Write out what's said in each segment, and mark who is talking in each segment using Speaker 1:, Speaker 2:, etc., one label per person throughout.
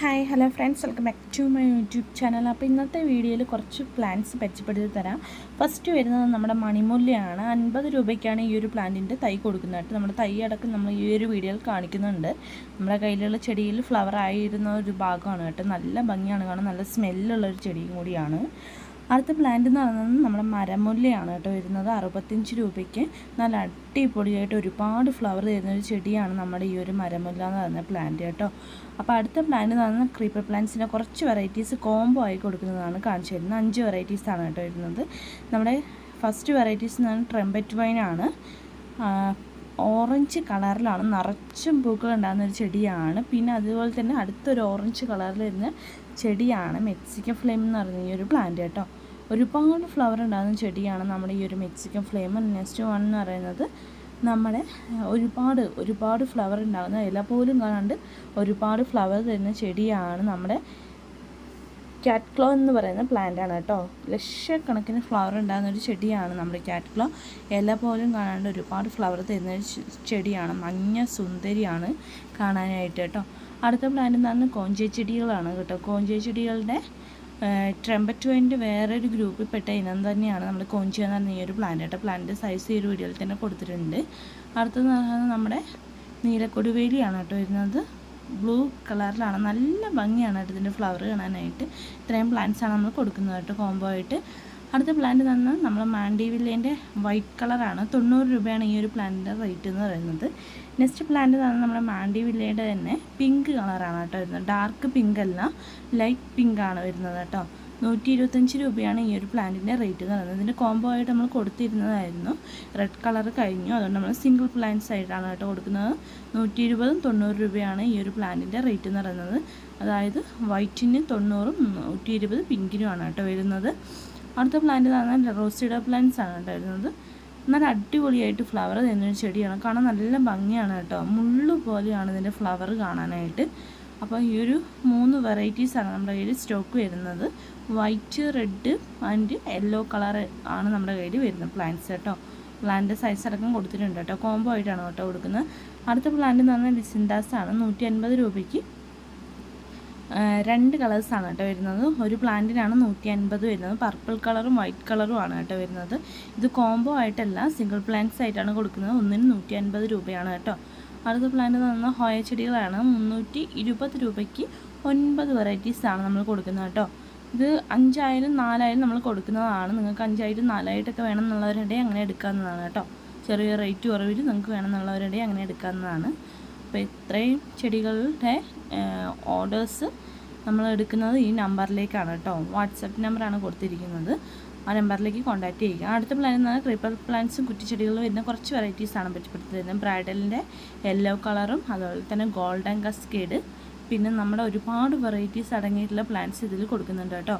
Speaker 1: Hi hello friends welcome back to my YouTube channel അപ്പോൾ ഇന്നത്തെ വീഡിയോയിൽ കുറച്ച് പ്ലാന്റ്സ് പരിചയപ്പെടുത്തി തരാം. ഫസ്റ്റ് വരുന്നത് നമ്മുടെ മണിമുല്ലയാണ്. അൻപത് രൂപയ്ക്കാണ് ഈ ഒരു പ്ലാന്റിന്റെ തൈ കൊടുക്കുന്നതായിട്ട് നമ്മുടെ തൈ അടക്കം നമ്മൾ ഈ ഒരു വീഡിയോയിൽ കാണിക്കുന്നുണ്ട്. നമ്മുടെ കയ്യിലുള്ള ചെടിയിൽ ഫ്ലവർ ആയിരുന്ന ഒരു ഭാഗമാണ് കേട്ടോ. നല്ല ഭംഗിയാണ്. കാണാൻ നല്ല സ്മെല്ലുള്ള ഒരു ചെടിയും കൂടിയാണ്. അടുത്ത പ്ലാന്റ് എന്ന് പറയുന്നത് നമ്മുടെ മരമുല്ലയാണ് കേട്ടോ വരുന്നത്. അറുപത്തഞ്ച് രൂപയ്ക്ക് നല്ല അടിപൊളിയായിട്ട് ഒരുപാട് ഫ്ലവർ തരുന്ന ഒരു ചെടിയാണ് നമ്മുടെ ഈ ഒരു മരമുല്ല എന്ന് പറയുന്ന പ്ലാന്റ് കേട്ടോ. അപ്പോൾ അടുത്ത പ്ലാന്റ് എന്ന് പറയുന്നത് ക്രീപ്പർ പ്ലാന്റ്സിന്റെ കുറച്ച് വെറൈറ്റീസ് കോംബോ ആയി കൊടുക്കുന്നതാണ് കാണിച്ചു തരുന്നത്. അഞ്ച് വെറൈറ്റീസാണ് കേട്ടോ വരുന്നത്. നമ്മുടെ ഫസ്റ്റ് വെറൈറ്റീസ് എന്ന് പറയുന്നത് ട്രെമ്പറ്റ് വൈനാണ് ഓറഞ്ച് കളറിലാണ് നിറച്ചും പൂക്കൾ ഉണ്ടാകുന്ന ഒരു ചെടിയാണ്. പിന്നെ അതുപോലെ തന്നെ അടുത്തൊരു ഓറഞ്ച് കളറിൽ വരുന്ന ചെടിയാണ്. മെക്സിക്കൻ ഫ്ലെയിം എന്ന് പറയുന്ന ഈ ഒരു പ്ലാന്റ് കേട്ടോ. ഒരുപാട് ഫ്ലവർ ഉണ്ടാകുന്ന ചെടിയാണ് നമ്മുടെ ഈ ഒരു മെക്സിക്കൻ ഫ്ലെയിം നെക്സ്റ്റ് വൺ എന്ന് പറയുന്നത്. നമ്മുടെ ഒരുപാട് ഒരുപാട് ഫ്ലവർ ഉണ്ടാകുന്ന ഇല പോലും കാണാണ്ട് ഒരുപാട് ഫ്ലവർ തരുന്ന ചെടിയാണ് നമ്മുടെ ക്യാറ്റ്ക്ലോ എന്ന് പറയുന്ന പ്ലാന്റ് ആണ് കേട്ടോ. ലക്ഷക്കണക്കിന് ഫ്ലവർ ഉണ്ടാകുന്ന ഒരു ചെടിയാണ് നമ്മുടെ ക്യാറ്റ്ക്ലോ ഇല പോലും കാണാണ്ട് ഒരുപാട് ഫ്ലവർ തരുന്ന ഒരു ചെടിയാണ്. മഞ്ഞ സുന്ദരിയാണ് കാണാനായിട്ട് കേട്ടോ. അടുത്ത പ്ലാന്റ് എന്താണ് കോഞ്ചേ ചെടികളാണ് കേട്ടോ. കോഞ്ചേ ചെടികളുടെ ട്രെമ്പറ്റ് വൈന്റെ വേറൊരു ഗ്രൂപ്പിൽ പെട്ട ഇനം തന്നെയാണ് നമ്മൾ കോഞ്ചി എന്ന് പറഞ്ഞ ഈ ഒരു പ്ലാന്റ് കേട്ടോ പ്ലാന്റ് സൈസ് ഈ ഒരു വീഡിയോയിൽ തന്നെ കൊടുത്തിട്ടുണ്ട്. അടുത്തത് നമ്മുടെ നീലക്കൊടുവേലിയാണ് കേട്ടോ വരുന്നത്. ബ്ലൂ കളറിലാണ് നല്ല ഭംഗിയാണ് കേട്ടോ ഇതിന്റെ ഫ്ലവർ കാണാനായിട്ട്. ഇത്രയും പ്ലാന്റ്സാണ് നമ്മൾ കൊടുക്കുന്നത് കേട്ടോ കോംബോ ആയിട്ട്. അടുത്ത പ്ലാന്റ് തന്ന നമ്മൾ മാൻഡിവില്ലേന്റെ വൈറ്റ് കളറാണ് തൊണ്ണൂറ് രൂപയാണ് ഈ ഒരു പ്ലാന്റിന്റെ റേറ്റ് എന്ന് പറയുന്നത്. നെക്സ്റ്റ് പ്ലാന്റ് തന്നെ നമ്മുടെ മാൻഡിവില്ലയുടെ തന്നെ പിങ്ക് കളറാണ് കേട്ടോ വരുന്നത്. ഡാർക്ക് പിങ്ക് അല്ല ലൈറ്റ് പിങ്ക് ആണ് വരുന്നത് കേട്ടോ. നൂറ്റി ഇരുപത്തഞ്ച് രൂപയാണ് ഈ ഒരു പ്ലാന്റിന്റെ റേറ്റ് എന്ന് പറയുന്നത്. ഇതിന്റെ കോംബോ ആയിട്ട് നമ്മൾ കൊടുത്തിരുന്നതായിരുന്നു. റെഡ് കളർ കഴിഞ്ഞു. അതുകൊണ്ട് നമ്മൾ സിംഗിൾ പ്ലാന്റ്സ് ആയിട്ടാണ് കേട്ടോ കൊടുക്കുന്നത്. നൂറ്റി ഇരുപതും തൊണ്ണൂറ് രൂപയാണ് ഈ ഒരു പ്ലാന്റിന്റെ റേറ്റ് എന്ന് പറയുന്നത്. അതായത് വൈറ്റിന് തൊണ്ണൂറും നൂറ്റി ഇരുപത് പിങ്കിനുമാണ് കേട്ടോ വരുന്നത്. അടുത്ത പ്ലാന്റ് പറഞ്ഞാൽ റോസിഡ പ്ലാന്റ്സ് ആണ് കേട്ടോ വരുന്നത് നല്ല അടിപൊളിയായിട്ട് ഫ്ലവർ തരുന്നൊരു ചെടിയാണ്. കാണാൻ നല്ല ഭംഗിയാണ് കേട്ടോ. മുള്ളു പോലെയാണ് ഇതിന്റെ ഫ്ലവർ കാണാനായിട്ട്. അപ്പോൾ ഈ ഒരു മൂന്ന് വെറൈറ്റീസാണ് നമ്മുടെ കയ്യിൽ സ്റ്റോക്ക് വരുന്നത്. White red and yellow colour ആണ് നമ്മുടെ കയ്യിൽ വരുന്നത് പ്ലാന്റ്സ് കേട്ടോ. പ്ലാന്റ് സൈസ് അടക്കം കൊടുത്തിട്ടുണ്ട് കേട്ടോ. കോംബോ ആയിട്ടാണ് കേട്ടോ കൊടുക്കുന്നത്. അടുത്ത പ്ലാന്റ് എന്ന് പറഞ്ഞാൽ ഡിസിൻഡാസ് ആണ്. നൂറ്റി അൻപത് രൂപയ്ക്ക് രണ്ട് കളേഴ്സാണ് കേട്ടോ വരുന്നത്. ഒരു പ്ലാന്റിനാണ് നൂറ്റി അൻപത് വരുന്നത് പർപ്പിൾ കളറും വൈറ്റ് കളറും ആണ് കേട്ടോ വരുന്നത്. ഇത് കോംബോ ആയിട്ടല്ല സിംഗിൾ പ്ലാന്റ്സ് ആയിട്ടാണ് കൊടുക്കുന്നത്. ഒന്നിന് നൂറ്റി അൻപത് രൂപയാണ് കേട്ടോ. അടുത്ത പ്ലാന്റ് എന്ന് ഹോയ ചെടികളാണ് മുന്നൂറ്റി ഇരുപത് രൂപയ്ക്ക് ഒൻപത് വെറൈറ്റീസാണ് നമ്മൾ കൊടുക്കുന്നത് കേട്ടോ. ഇത് അഞ്ചായാലും നാലായാലും നമ്മൾ കൊടുക്കുന്നതാണ്. നിങ്ങൾക്ക് അഞ്ചായിട്ടും നാലായിട്ടൊക്കെ വേണം എന്നുള്ളവരുടെ അങ്ങനെ എടുക്കാവുന്നതാണ് കേട്ടോ. ചെറിയ റേറ്റ് കുറവിൽ നിങ്ങൾക്ക് വേണമെന്നുള്ളവരുടെ അങ്ങനെ എടുക്കാവുന്നതാണ്. അപ്പോൾ ഇത്രയും ചെടികളുടെ ഓർഡേഴ്സ് നമ്മൾ എടുക്കുന്നത് ഈ നമ്പറിലേക്കാണ് കേട്ടോ. വാട്സപ്പ് നമ്പറാണ് കൊടുത്തിരിക്കുന്നത്. ആ നമ്പറിലേക്ക് കോൺടാക്റ്റ് ചെയ്യുക. അടുത്ത പ്ലാൻ എന്ന് പറഞ്ഞാൽ ക്രീപ്പർ പ്ലാന്റ്സും കുറ്റിച്ചെടികളും വരുന്ന കുറച്ച് വെറൈറ്റീസാണ് പറ്റിപ്പെടുത്തുന്നത് ബ്രൈഡലിന്റെ യെല്ലോ കളറും അതുപോലെ തന്നെ ഗോൾഡൻ കസ്കേഡ് പിന്നെ നമ്മുടെ ഒരുപാട് വെറൈറ്റീസ് അടങ്ങിയിട്ടുള്ള പ്ലാന്റ്സ് ഇതിൽ കൊടുക്കുന്നുണ്ട് കേട്ടോ.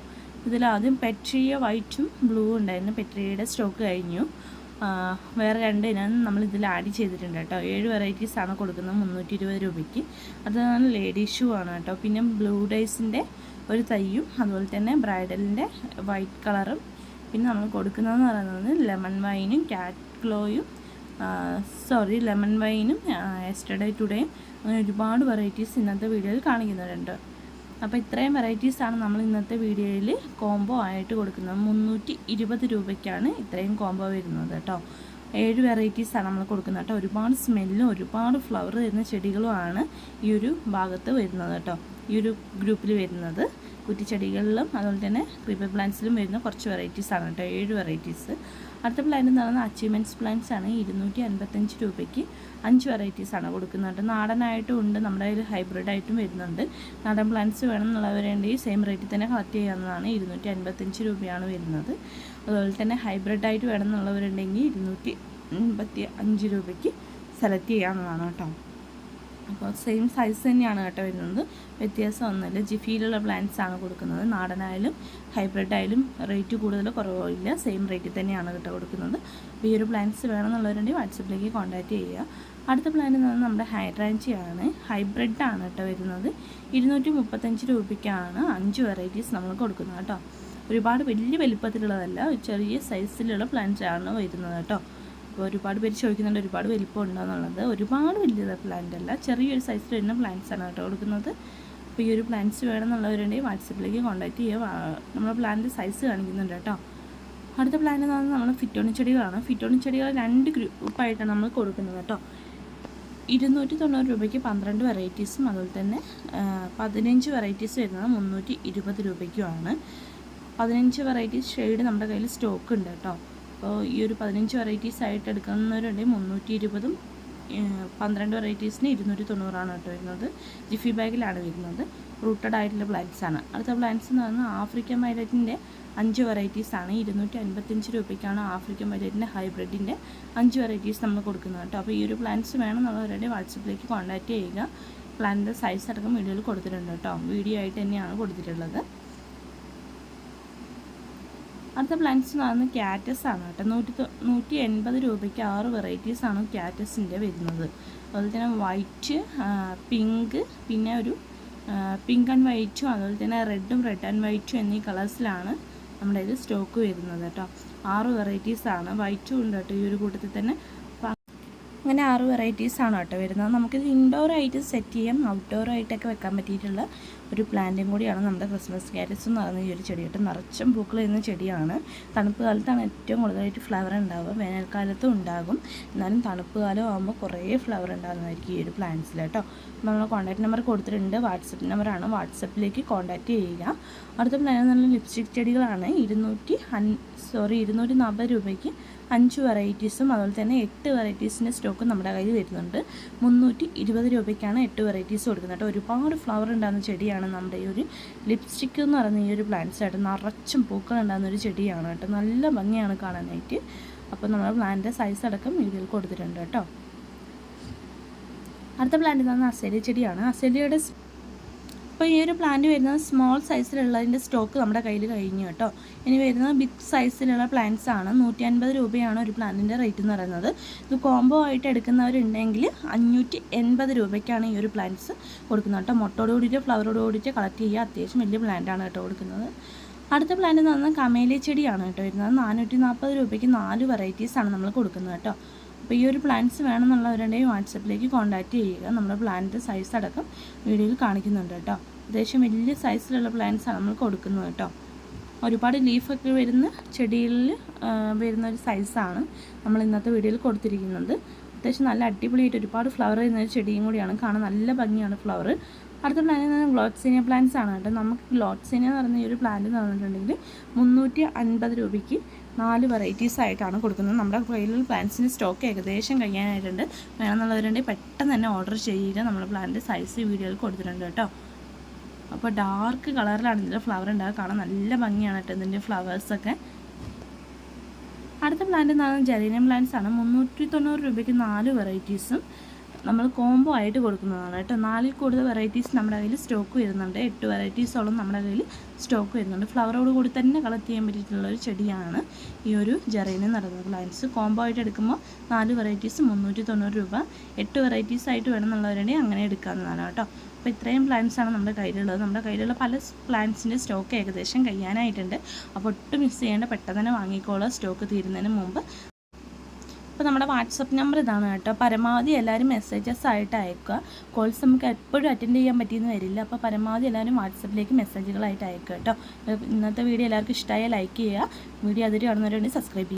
Speaker 1: ഇതിലാദ്യം പെട്രിയ വൈറ്റും ബ്ലൂ ഉണ്ടായിരുന്നു. പെട്രിയയുടെ സ്റ്റോക്ക് കഴിഞ്ഞു. വേറെ രണ്ട് ഇനം നമ്മൾ ഇതിൽ ആഡ് ചെയ്തിട്ടുണ്ട് കേട്ടോ. ഏഴ് വെറൈറ്റീസ് ആണ് കൊടുക്കുന്നത് മുന്നൂറ്റി ഇരുപത് രൂപയ്ക്ക് അതാണ് ലേഡീസ് ഷൂ ആണ് കേട്ടോ. പിന്നെ ബ്ലൂ ഡേയ്സിന്റെ ഒരു തയ്യും അതുപോലെ തന്നെ ബ്രൈഡലിന്റെ വൈറ്റ് കളറും പിന്നെ നമ്മൾ കൊടുക്കുന്നതെന്ന് പറയുന്നത് ലെമൺ വൈനും ക്യാറ്റ് ഗ്ലോയും സോറി ലെമൺ വൈനും എസ്റ്റർഡേ ടുഡേയും അങ്ങനെ ഒരുപാട് വെറൈറ്റീസ് ഇന്നത്തെ വീഡിയോയിൽ കാണിക്കുന്നുണ്ട്. അപ്പോൾ ഇത്രയും വെറൈറ്റീസാണ് നമ്മൾ ഇന്നത്തെ വീഡിയോയിൽ കോംബോ ആയിട്ട് കൊടുക്കുന്നത്. മുന്നൂറ്റി ഇരുപത് രൂപയ്ക്കാണ് ഇത്രയും കോംബോ വരുന്നത് കേട്ടോ. ഏഴ് വെറൈറ്റീസാണ് നമ്മൾ കൊടുക്കുന്നത് കേട്ടോ. ഒരുപാട് സ്മെല്ലും ഒരുപാട് ഫ്ലവർ തരുന്ന ചെടികളുമാണ് ഈ ഒരു ഭാഗത്ത് വരുന്നത് കേട്ടോ. ഈ ഒരു ഗ്രൂപ്പിൽ വരുന്നത്. കുറ്റിച്ചെടികളിലും അതുപോലെ തന്നെ ക്രീപ്പർ പ്ലാന്റ്സിലും വരുന്ന കുറച്ച് വെറൈറ്റീസാണ് കേട്ടോ. ഏഴ് വെറൈറ്റീസ് അടുത്ത പ്ലാൻ എന്ന് പറയുന്നത് അച്ചീവ്മെന്റ്സ് പ്ലാൻസ് ആണ്. ഇരുന്നൂറ്റി അൻപത്തഞ്ച് രൂപയ്ക്ക് അഞ്ച് വെറൈറ്റീസാണ് കൊടുക്കുന്നുണ്ട് നാടനായിട്ടും ഉണ്ട് നമ്മുടെ കയ്യിൽ ഹൈബ്രിഡായിട്ടും വരുന്നുണ്ട്. നാടൻ പ്ലാന്റ്സ് വേണമെന്നുള്ളവരുണ്ടെങ്കിൽ സെയിം റേറ്റിൽ തന്നെ കളക്ട് ചെയ്യാവുന്നതാണ്. ഇരുന്നൂറ്റി അൻപത്തഞ്ച് രൂപയാണ് വരുന്നത്. അതുപോലെ തന്നെ ഹൈബ്രിഡായിട്ട് വേണമെന്നുള്ളവരുണ്ടെങ്കിൽ ഇരുന്നൂറ്റി അൻപത്തി അഞ്ച് രൂപയ്ക്ക് സെലക്ട് ചെയ്യാവുന്നതാണ് കേട്ടോ. അപ്പോൾ സെയിം സൈസ് തന്നെയാണ് കേട്ടോ വരുന്നത്. വ്യത്യാസം വ്യത്യാസമൊന്നുമില്ല ജിഫിയിലുള്ള പ്ലാന്റ്സ് ആണ് കൊടുക്കുന്നത്. നാടനായാലും ഹൈബ്രിഡ് ആയാലും റേറ്റ് കൂടുതൽ കുറവില്ല. സെയിം റേറ്റിൽ തന്നെയാണ് കേട്ടോ കൊടുക്കുന്നത്. അപ്പോൾ ഈ ഒരു പ്ലാന്റ്സ് വേണമെന്നുള്ളവരുണ്ടെങ്കിൽ വാട്സപ്പിലേക്ക് കോൺടാക്റ്റ് ചെയ്യുക. അടുത്ത പ്ലാന്റ് എന്ന് പറഞ്ഞാൽ നമ്മുടെ ഹൈഡ്രാഞ്ചിയാണ് ഹൈബ്രിഡ് ആണ് കേട്ടോ വരുന്നത്. ഇരുന്നൂറ്റി മുപ്പത്തഞ്ച് രൂപയ്ക്കാണ് അഞ്ച് വെറൈറ്റീസ് നമ്മൾ കൊടുക്കുന്നത് കേട്ടോ. ഒരുപാട് വലിയ വലിപ്പത്തിലുള്ളതല്ല ചെറിയ സൈസിലുള്ള പ്ലാന്റ്സ് ആണ് വരുന്നത് കേട്ടോ. അപ്പോൾ ഒരുപാട് പേര് ചോദിക്കുന്നുണ്ട് ഒരുപാട് വലിപ്പം ഉണ്ടോ എന്നുള്ളത് ഒരുപാട് വലിയ പ്ലാന്റ് അല്ല ചെറിയൊരു സൈസിൽ വരുന്ന പ്ലാന്റ്സ് ആണ് കേട്ടോ കൊടുക്കുന്നത്. അപ്പോൾ ഈ ഒരു പ്ലാന്റ്സ് വേണമെന്നുള്ളവരുണ്ടെങ്കിൽ വാട്സപ്പിലേക്ക് കോണ്ടാക്ട് ചെയ്യുക. നമ്മുടെ പ്ലാന്റിന്റെ സൈസ് കാണിക്കുന്നുണ്ട് കേട്ടോ. അടുത്ത പ്ലാൻ എന്ന് പറഞ്ഞാൽ നമ്മൾ ഫിറ്റോണി ചെടികളാണ്. ഫിറ്റോണി ചെടികൾ രണ്ട് ഗ്രൂപ്പായിട്ടാണ് നമ്മൾ കൊടുക്കുന്നത് കേട്ടോ. ഇരുന്നൂറ്റി തൊണ്ണൂറ് രൂപയ്ക്ക് പന്ത്രണ്ട് വെറൈറ്റീസും അതുപോലെ തന്നെ പതിനഞ്ച് വെറൈറ്റീസ് വരുന്നത് മുന്നൂറ്റി ഇരുപത് രൂപയ്ക്കുമാണ്. പതിനഞ്ച് വെറൈറ്റീസ് ഷെയ്ഡ് നമ്മുടെ കയ്യിൽ സ്റ്റോക്ക് ഉണ്ട് കേട്ടോ. അപ്പോൾ ഈ ഒരു പതിനഞ്ച് വെറൈറ്റീസ് ആയിട്ട് എടുക്കുന്നവരുണ്ടെങ്കിൽ മുന്നൂറ്റി ഇരുപതും പന്ത്രണ്ട് വെറൈറ്റീസിന് ഇരുന്നൂറ്റി തൊണ്ണൂറാണ് കേട്ടോ വരുന്നത്. ജിഫി ബാഗിലാണ് വരുന്നത്. റൂട്ടഡ് ആയിട്ടുള്ള പ്ലാന്റ്സ് ആണ്. അടുത്ത പ്ലാന്റ്സ് എന്ന് പറഞ്ഞാൽ ആഫ്രിക്കൻ വയലറ്റിന്റെ അഞ്ച് വെറൈറ്റീസ് ആണ്. ഇരുന്നൂറ്റി അൻപത്തഞ്ച് രൂപയ്ക്കാണ് ആഫ്രിക്കൻ വയലറ്റിന്റെ ഹൈബ്രിഡിന്റെ അഞ്ച് വെറൈറ്റീസ് നമ്മൾ കൊടുക്കുന്നത് കേട്ടോ. അപ്പോൾ ഈ ഒരു പ്ലാന്റ്സ് വേണമെന്നുള്ളവരുടെ വാട്സപ്പിലേക്ക് കോൺടാക്റ്റ് ചെയ്യുക. പ്ലാന്റിന്റെ സൈസ് അടക്കം വീഡിയോയിൽ കൊടുത്തിട്ടുണ്ട് കേട്ടോ. വീഡിയോ ആയിട്ട് തന്നെയാണ് കൊടുത്തിട്ടുള്ളത്. അടുത്ത പ്ലാന്റ്സ് പറയുന്നത് ക്യാറ്റസ് ആണ് കേട്ടോ. നൂറ്റി നൂറ്റി എൺപത് രൂപയ്ക്ക് ആറ് വെറൈറ്റീസ് ആണ് ക്യാറ്റസിന്റെ വരുന്നത്. അതുപോലെ തന്നെ വൈറ്റ് പിങ്ക് പിന്നെ ഒരു പിങ്ക് ആൻഡ് വൈറ്റും അതുപോലെ തന്നെ റെഡും റെഡ് ആൻഡ് വൈറ്റും എന്നീ കളേഴ്സിലാണ് നമ്മുടെ ഇത് സ്റ്റോക്ക് വരുന്നത് കേട്ടോ. ആറ് വെറൈറ്റീസ് ആണ്. വൈറ്റും ഉണ്ട് കേട്ടോ. ഈ ഒരു കൂട്ടത്തിൽ തന്നെ അങ്ങനെ ആറ് വെറൈറ്റീസ് ആണ് കേട്ടോ വരുന്നത്. നമുക്കിത് ഇൻഡോർ ആയിട്ട് സെറ്റ് ചെയ്യാം. ഔട്ട്ഡോർ ആയിട്ടൊക്കെ വെക്കാൻ പറ്റിയിട്ടുള്ള ഒരു പ്ലാന്റും കൂടിയാണ് നമ്മുടെ ക്രിസ്മസ് ക്യാരറ്റ്സ് എന്ന് പറയുന്ന ഈ ഒരു ചെടി കേട്ടോ നിറച്ചും പൂക്കൾ ചെയ്യുന്ന ചെടിയാണ്. തണുപ്പ് കാലത്താണ് ഏറ്റവും കൂടുതലായിട്ട് ഫ്ലവർ ഉണ്ടാവുക. വേനൽക്കാലത്തും ഉണ്ടാകും. എന്നാലും തണുപ്പ് കാലം ആകുമ്പോൾ കുറേ ഫ്ലവർ ഉണ്ടാകുന്നതായിരിക്കും ഈ ഒരു പ്ലാന്റ്സിൽ കേട്ടോ. നമ്മൾ കോൺടാക്ട് നമ്പർ കൊടുത്തിട്ടുണ്ട്. വാട്സപ്പ് നമ്പറാണ് വാട്സപ്പിലേക്ക് കോൺടാക്റ്റ് ചെയ്യുക. അടുത്ത പ്ലാൻ നല്ല ലിപ്സ്റ്റിക് ചെടികളാണ്. ഇരുന്നൂറ്റി സോറി ഇരുന്നൂറ്റി നാൽപ്പത് രൂപയ്ക്ക് അഞ്ച് വെറൈറ്റീസും അതുപോലെ തന്നെ എട്ട് വെറൈറ്റീസിന്റെ സ്റ്റോക്കും നമ്മുടെ കയ്യിൽ വരുന്നുണ്ട്. മുന്നൂറ്റി ഇരുപത് രൂപയ്ക്കാണ് എട്ട് വെറൈറ്റീസ് കൊടുക്കുന്നത് കേട്ടോ. ഒരുപാട് ഫ്ലവർ ഉണ്ടാകുന്ന ചെടിയാണ് നമ്മുടെ ഈ ഒരു ലിപ്സ്റ്റിക് എന്ന് പറയുന്ന ഈ ഒരു പ്ലാന്റ്സ് ആയിട്ട് നിറച്ചും പൂക്കൾ ഉണ്ടാകുന്ന ഒരു ചെടിയാണ് കേട്ടോ. നല്ല ഭംഗിയാണ് കാണാനായിട്ട്. അപ്പോൾ നമ്മുടെ പ്ലാന്റിന്റെ സൈസ് അടക്കം വീഡിയോയിൽ കൊടുത്തിട്ടുണ്ട് കേട്ടോ. അടുത്ത പ്ലാന്റ് പറഞ്ഞാൽ അസേലിയ ചെടിയാണ്. അസേലിയയുടെ സ്- അപ്പോൾ ഈ ഒരു പ്ലാന്റ് വരുന്നത് സ്മോൾ സൈസിലുള്ളതിന്റെ സ്റ്റോക്ക് നമ്മുടെ കയ്യിൽ കഴിഞ്ഞു കേട്ടോ. ഇനി വരുന്നത് ബിഗ് സൈസിലുള്ള പ്ലാന്റ്സ് ആണ്. നൂറ്റി അൻപത് രൂപയാണ് ഒരു പ്ലാന്റിന്റെ റേറ്റ് എന്ന് പറയുന്നത്. ഇത് കോംബോ ആയിട്ട് എടുക്കുന്നവരുണ്ടെങ്കിൽ അഞ്ഞൂറ്റി എൺപത് രൂപയ്ക്കാണ് ഈ ഒരു പ്ലാന്റ്സ് കൊടുക്കുന്നത് കേട്ടോ. മുട്ടോട് കൂടിയിട്ട് ഫ്ലവറോട് കൂടിയിട്ട് കളക്ട് ചെയ്യുക അത്യാവശ്യം വലിയ പ്ലാന്റാണ് കേട്ടോ കൊടുക്കുന്നത്. അടുത്ത പ്ലാന്റ് എന്ന് പറഞ്ഞാൽ കമേലി ചെടിയാണ് കേട്ടോ വരുന്നത്. നാനൂറ്റി നാൽപ്പത് രൂപയ്ക്ക് നാല് വെറൈറ്റീസാണ് നമ്മൾ കൊടുക്കുന്നത് കേട്ടോ. അപ്പോൾ ഈ ഒരു പ്ലാന്റ്സ് വേണമെന്നുള്ളവരുണ്ടെങ്കിൽ വാട്സപ്പിലേക്ക് കോൺടാക്റ്റ് ചെയ്യുക. നമ്മുടെ പ്ലാന്റ് സൈസ് അടക്കം വീഡിയോയിൽ കാണിക്കുന്നുണ്ട് കേട്ടോ. അത്യാവശ്യം വലിയ സൈസിലുള്ള പ്ലാന്റ്സ് ആണ് നമ്മൾ കൊടുക്കുന്നത് കേട്ടോ. ഒരുപാട് ലീഫൊക്കെ വരുന്ന ചെടിയിൽ വരുന്ന ഒരു സൈസാണ് നമ്മൾ ഇന്നത്തെ വീഡിയോയിൽ കൊടുത്തിരിക്കുന്നത്. അത്യാവശ്യം നല്ല അടിപൊളിയായിട്ട് ഒരുപാട് ഫ്ലവർ വരുന്ന ഒരു ചെടിയും കൂടിയാണ്. കാണാൻ നല്ല ഭംഗിയാണ് ഫ്ലവർ അടുത്ത പ്ലാന്റ് എന്ന് പറഞ്ഞാൽ പ്ലാന്റ്സ് ആണ് കേട്ടോ. നമുക്ക് ഗ്ലോട്ട്സീനിയ എന്ന് പറഞ്ഞ ഈ ഒരു പ്ലാന്റ് എന്ന് പറഞ്ഞിട്ടുണ്ടെങ്കിൽ മുന്നൂറ്റി അൻപത് രൂപയ്ക്ക് നാല് വെറൈറ്റീസ് ആയിട്ടാണ് കൊടുക്കുന്നത്. നമ്മുടെ കയ്യിലുള്ള പ്ലാന്റ്സിന്റെ സ്റ്റോക്ക് ഏകദേശം കഴിയാനായിട്ടുണ്ട്. വേണമെന്നുള്ളവരുണ്ടെങ്കിൽ പെട്ടെന്ന് തന്നെ ഓർഡർ ചെയ്യുക നമ്മുടെ പ്ലാന്റ് സൈസ് വീഡിയോയിൽ കൊടുത്തിട്ടുണ്ട് കേട്ടോ. അപ്പോൾ ഡാർക്ക് കളറിലാണ് ഇതിന്റെ ഫ്ലവർ ഉണ്ടാകുക കാണാൻ നല്ല ഭംഗിയാണ് കേട്ടോ ഇതിന്റെ ഫ്ലവേഴ്സൊക്കെ അടുത്ത പ്ലാന്റ് പറഞ്ഞാൽ ജെറീനിയം പ്ലാന്റ്സ് ആണ്. മുന്നൂറ്റി തൊണ്ണൂറ് രൂപയ്ക്ക് നാല് വെറൈറ്റീസും നമ്മൾ കോംബോ ആയിട്ട് കൊടുക്കുന്നതാണ് കേട്ടോ. നാലിൽ കൂടുതൽ വെറൈറ്റീസ് നമ്മുടെ കയ്യിൽ സ്റ്റോക്ക് വരുന്നുണ്ട്. എട്ട് വെറൈറ്റീസോളം നമ്മുടെ കയ്യിൽ സ്റ്റോക്ക് വരുന്നുണ്ട്. ഫ്ലവറോട് കൂടി തന്നെ കളക്ട് ചെയ്യാൻ പറ്റിയിട്ടുള്ള ഒരു ചെടിയാണ് ഈ ഒരു ജെറീനിയം നടന്ന പ്ലാന്റ്സ് കോംബോ ആയിട്ട് എടുക്കുമ്പോൾ നാല് വെറൈറ്റീസ് മുന്നൂറ്റി തൊണ്ണൂറ് രൂപ. എട്ട് വെറൈറ്റീസ് ആയിട്ട് വേണമെന്നുള്ളവരുണ്ടെങ്കിൽ അങ്ങനെ എടുക്കാവുന്നതാണ് കേട്ടോ. അപ്പോൾ ഇത്രയും പ്ലാന്റ്സാണ് നമ്മുടെ കയ്യിലുള്ളത്. നമ്മുടെ കയ്യിലുള്ള പല പ്ലാന്റ്സിന്റെ സ്റ്റോക്ക് ഏകദേശം കഴിയാനായിട്ടുണ്ട്. അപ്പോൾ ഒട്ടും മിസ് ചെയ്യേണ്ട പെട്ടെന്ന് തന്നെ വാങ്ങിക്കോളുക. സ്റ്റോക്ക് തീരുന്നതിന് മുമ്പ് അപ്പോൾ നമ്മുടെ വാട്സപ്പ് നമ്പർ ഇതാണ് കേട്ടോ. പരമാവധി എല്ലാവരും മെസ്സേജസ് ആയിട്ട് അയക്കുക. കോൾസ് നമുക്ക് എപ്പോഴും അറ്റൻഡ് ചെയ്യാൻ പറ്റിയെന്ന് വരില്ല. അപ്പോൾ പരമാവധി എല്ലാവരും വാട്സപ്പിലേക്ക് മെസ്സേജുകളായിട്ട് അയക്കുക കേട്ടോ. ഇന്നത്തെ വീഡിയോ എല്ലാവർക്കും ഇഷ്ടമായ ലൈക്ക് ചെയ്യുക. വീഡിയോ അതിരി കാണുന്നവരുണ്ടെങ്കിൽ സബ്സ്ക്രൈബ് ചെയ്യുക.